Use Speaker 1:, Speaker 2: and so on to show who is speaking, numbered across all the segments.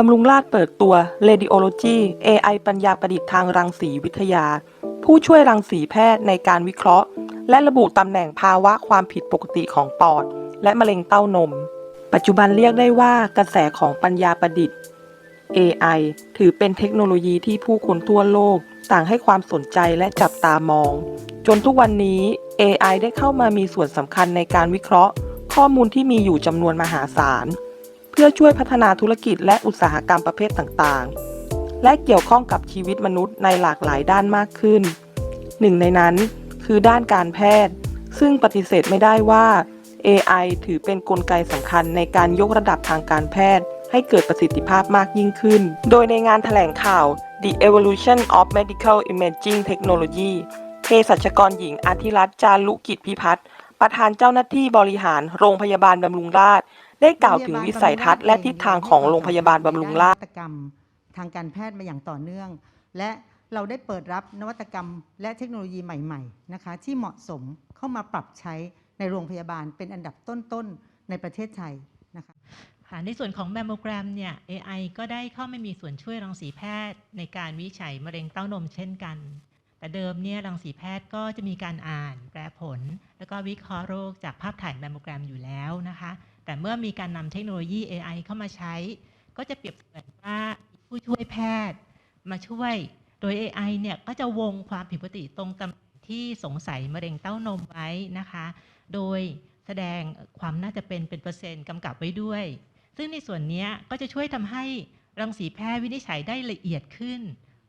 Speaker 1: บำรุงราษฎร์เปิดตัว Radiology AI ปัญญาประดิษฐ์ทางรังสีวิทยา ผู้ช่วยรังสีแพทย์ในการวิเคราะห์ และระบุตำแหน่งภาวะความผิดปกติของปอด และมะเร็งเต้านม ปัจจุบันเรียกได้ว่ากระแสของปัญญาประดิษฐ์ AI ถือเป็นเทคโนโลยีที่ผู้คนทั่วโลก ต่างให้ความสนใจและจับตามอง จนทุกวันนี้ AI ได้เข้ามามีส่วนสำคัญในการวิเคราะห์ ข้อมูลที่มีอยู่จำนวนมหาศาล พื่อช่วยพัฒนาธุรกิจและอุตสาหกรรมประเภทต่างๆ และเกี่ยวข้องกับชีวิตมนุษย์ในหลากหลายด้านมากขึ้น หนึ่งในนั้นคือด้านการแพทย์ ซึ่งปฏิเสธไม่ได้ว่า AI ถือเป็นนกลไกสำคัญในการยกระดับทางการแพทย์ ให้เกิดประสิทธิภาพมากยิ่งขึ้น โดยในงานแถลงข่าว The Evolution of Medical Imaging Technology เภสัชกรหญิงอาทิรัตน์จารุกิจพิพัฒน์ประธานเจ้าหน้าที่บริหารโรงพยาบาลบำรุงราษฎร์ ได้กล่าวถึงวิสัยทัศน์และทิศทางของโรงพยาบาลบำรุงราษฎร์
Speaker 2: นวัตกรรม ทางการแพทย์มาอย่างต่อเนื่อง และเราได้เปิดรับนวัตกรรม และเทคโนโลยีใหม่ๆนะคะที่เหมาะสมเข้ามาปรับใช้ในโรงพยาบาลเป็นอันดับต้นๆในประเทศไทยนะคะ
Speaker 3: ค่ะในส่วนของแมมโมแกรมเนี่ย AI ก็ได้เข้ามามีส่วนช่วยรังสีแพทย์ในการวินิจฉัยมะเร็งเต้านมเช่นกัน แต่เดิมเนี่ยรังสีแพทย์ก็จะมีการอ่าน แปลผล แล้วก็วิเคราะห์โรคจากภาพถ่ายแมมโมแกรมอยู่แล้วนะคะ แต่เมื่อมีการนำเทคโนโลยี AI เข้ามาใช้ ก็จะเปรียบเสมือนว่าผู้ช่วยแพทย์มาช่วย โดย AI เนี่ยก็จะวงความผิดปกติตรงตำแหน่งที่สงสัยมะเร็งเต้านมไว้นะคะ โดยแสดงความน่าจะเป็นเป็นเปอร์เซ็นต์กำกับไว้ด้วย ซึ่งในส่วนนี้ก็จะช่วยทำให้รังสีแพทย์วินิจฉัยได้ละเอียดขึ้น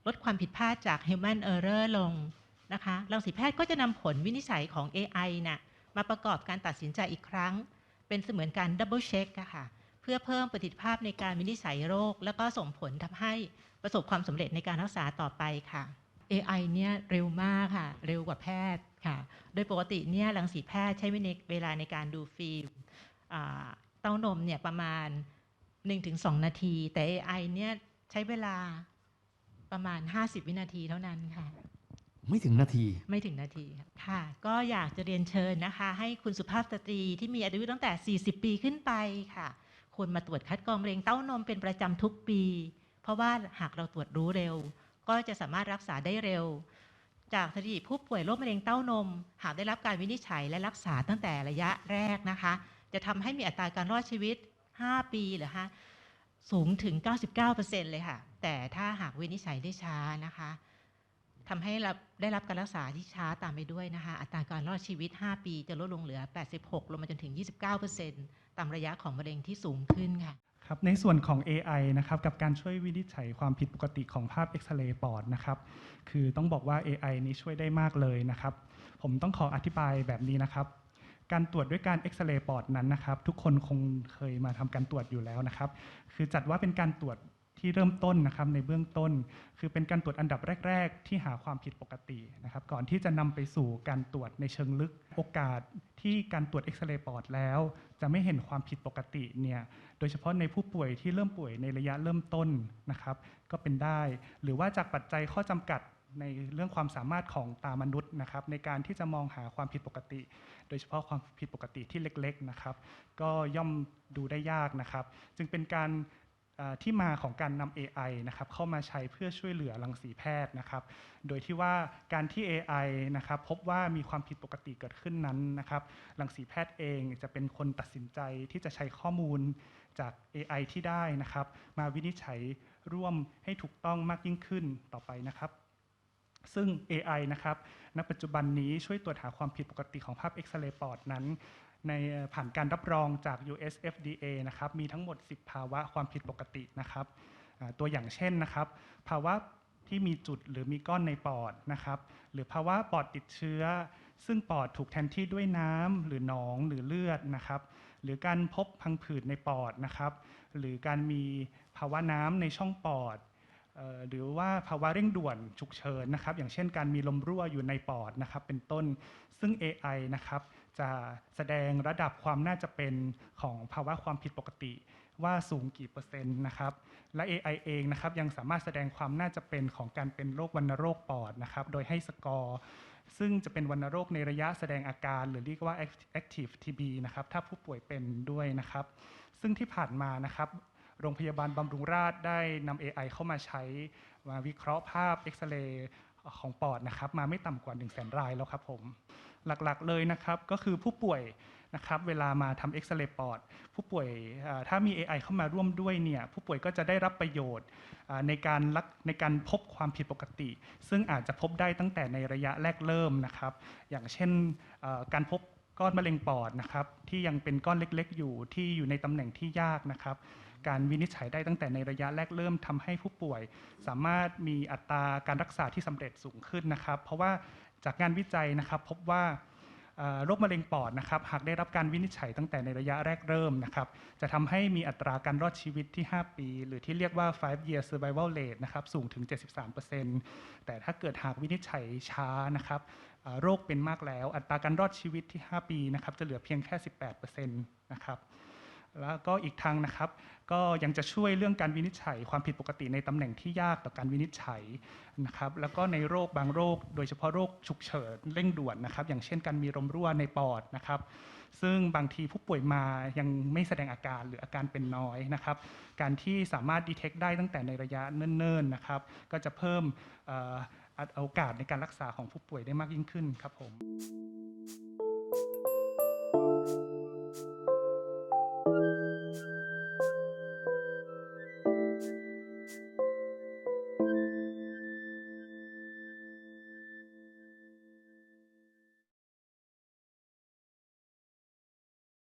Speaker 3: ลดความผิดพลาดจาก human error ลงนะคะรังสีแพทย์ก็จะนำผลวินิจฉัยของ AI น่ะมาประกอบการตัดสินใจอีกครั้ง เป็นเสมือนการ double check อะค่ะเพื่อเพิ่มประสิทธิภาพในการวินิจฉัยโรค แล้วก็ส่งผลทำให้ประสบความสำเร็จในการรักษาต่อไปค่ะ AI เนี่ยเร็วมากค่ะ เร็วกว่าแพทย์ค่ะ โดยปกติเนี่ยรังสีแพทย์ใช้เวลาในการดูฟิล์มเต้านมเนี่ยประมาณ 1-2 นาที แต่ AI เนี่ยใช้เวลาประมาณ 50 วินาทีเท่านั้นค่ะ
Speaker 4: ไม่ถึงนาที
Speaker 3: ไม่ถึงนาทีค่ะ ก็อยากจะเรียนเชิญนะคะ ให้คุณสุภาพสตรีที่มีอายุตั้งแต่ 40 ปีขึ้นไปค่ะควรมาตรวจคัดกรองมะเร็งเต้านมเป็นประจำทุกปี เพราะว่าหากเราตรวจรู้เร็ว ก็จะสามารถรักษาได้เร็ว จากสถิติผู้ป่วยโรคมะเร็งเต้านม หากได้รับการวินิจฉัยและรักษาตั้งแต่ระยะแรกนะคะ จะทำให้มีอัตราการรอดชีวิต 5 ปีหรือฮะสูงถึง 99%เลยค่ะ แต่ถ้าหากวินิจฉัยได้ช้านะคะ ทำให้ได้รับการรักษาที่ช้าตามไปด้วยนะคะ อัตราการรอดชีวิต 5 ปี จะลดลงเหลือ 86 ลงมาจนถึง 29%ตามระยะของมะเร็งที่สูงขึ้นค่ะ
Speaker 5: ครับในส่วนของ AI นะครับกับการช่วยวินิจฉัยความผิดปกติของภาพเอ็กซเรย์ปอดนะครับคือต้องบอกว่า AI นี้ช่วยได้มากเลยนะครับ ผมต้องขออธิบายแบบนี้นะครับ การตรวจด้วยการเอ็กซเรย์ปอดนั้นนะครับ ทุกคนคงเคยมาทำการตรวจอยู่แล้วนะครับ คือจัดว่าเป็นการตรวจ ที่เริ่มต้นนะครับในเบื้องต้น คือเป็นการตรวจอันดับแรก ๆ ที่หาความผิดปกตินะครับก่อนที่จะนำไปสู่การตรวจในเชิงลึกโอกาสที่การตรวจเอ็กซเรย์ปอดแล้ว จะไม่เห็นความผิดปกติเนี่ยโดยเฉพาะในผู้ป่วยที่เริ่มป่วยในระยะเริ่มต้นนะครับก็เป็นได้ หรือว่าจากปัจจัยข้อจำกัดในเรื่องความสามารถของตามนุษย์นะครับในการที่จะมองหาความผิดปกติ โดยเฉพาะความผิดปกติที่เล็กๆนะครับ ก็ย่อมดูได้ยากนะครับ จึงเป็นการ ที่มาของการนำ AI นะครับเข้ามาใช้เพื่อช่วยเหลือรังสีแพทย์นะครับ โดยที่ว่าการที่ AI นะครับพบว่ามีความผิดปกติเกิดขึ้นนั้นนะครับรังสีแพทย์เองจะเป็นคนตัดสินใจที่จะใช้ข้อมูลจาก AI ที่ได้นะครับ มาวินิจฉัยร่วมให้ถูกต้องมากยิ่งขึ้นต่อไปนะครับ ซึ่ง AI นะครับ ณ ปัจจุบันนี้ช่วยตรวจหาความผิดปกติของภาพเอ็กซเรย์ปอดนั้น ในผ่านการรับรองจาก US FDA นะครับ มีทั้งหมด 10 ภาวะความผิดปกตินะครับ ตัวอย่างเช่นนะครับ ภาวะที่มีจุดหรือมีก้อนในปอดนะครับ หรือภาวะปอดติดเชื้อ ซึ่งปอดถูกแทนที่ด้วยน้ำหรือหนองหรือเลือดนะครับ หรือการพบพังผืดในปอดนะครับ หรือการมีภาวะน้ำในช่องปอด หรือว่าภาวะเร่งด่วนฉุกเฉินนะครับ อย่างเช่นการมีลมรั่วอยู่ในปอดนะครับ เป็นต้นซึ่ง AI นะครับจะแสดงระดับความน่าจะเป็นของภาวะความผิดปกติ ว่าสูงกี่เปอร์เซ็นต์นะครับ และ AI เองนะครับยังสามารถแสดงความน่าจะเป็นของการเป็นโรควัณโรคปอดนะครับ โดยให้สกอร์ซึ่งจะเป็นวัณโรคในระยะแสดงอาการ หรือเรียกว่า active TB นะครับถ้าผู้ป่วยเป็นด้วยนะครับ ซึ่งที่ผ่านมานะครับ โรงพยาบาลบำรุงราษฎร์ได้นำ AI เข้ามาใช้มาวิเคราะห์ภาพเอ็กซเรย์ของปอดนะครับ มาไม่ต่ำกว่า 1 0 0 0 0แรายแล้วครับผม หลักๆเลยนะครับก็คือผู้ป่วยนะครับเวลามาทำเอ็กซเรย์ปอด ผู้ป่วยถ้ามี AI เข้ามาร่วมด้วยเนี่ยผู้ป่วยก็จะได้รับประโยชน์ในการรักในการพบความผิดปกติ ซึ่งอาจจะพบได้ตั้งแต่ในระยะแรกเริ่มนะครับ อย่างเช่นการพบ ก้อนมะเร็งปอดนะครับ ที่ยังเป็นก้อนเล็กๆ อยู่ที่อยู่ในตำแหน่งที่ยากนะครับ การวินิจฉัยได้ตั้งแต่ในระยะแรกเริ่มทำให้ผู้ป่วย สามารถมีอัตราการรักษาที่สำเร็จสูงขึ้นนะครับ เพราะว่าจากงานวิจัยนะครับพบว่า โรคมะเร็งปอดนะครับหากได้รับการวินิจฉัยตั้งแต่ในระยะแรกเริ่มนะครับจะทำให้มีอัตราการรอดชีวิตที่ 5 ปี หรือที่เรียกว่า5 year survival rate นะครับสูงถึง 73%แต่ถ้าเกิดหากวินิจฉัยช้านะครับโรคเป็นมากแล้ว อัตราการรอดชีวิตที่ 5 ปีนะครับจะเหลือเพียงแค่ 18%นะครับ แล้วก็อีกทางนะครับ ก็ยังจะช่วยเรื่องการวินิจฉัย ความผิดปกติในตำแหน่งที่ยากต่อการวินิจฉัยนะครับแล้วก็ในโรคบางโรค โดยเฉพาะโรคฉุกเฉินเร่งด่วนนะครับ อย่างเช่นการมีลมรั่วในปอดนะครับซึ่งบางทีผู้ป่วยมายังไม่แสดงอาการหรืออาการเป็นน้อยนะครับ การที่สามารถดีเทคได้ตั้งแต่ในระยะเนิ่นๆนะครับ ก็จะเพิ่มเอ่อโอกาสในการรักษาของผู้ป่วยได้มากยิ่งขึ้นครับผม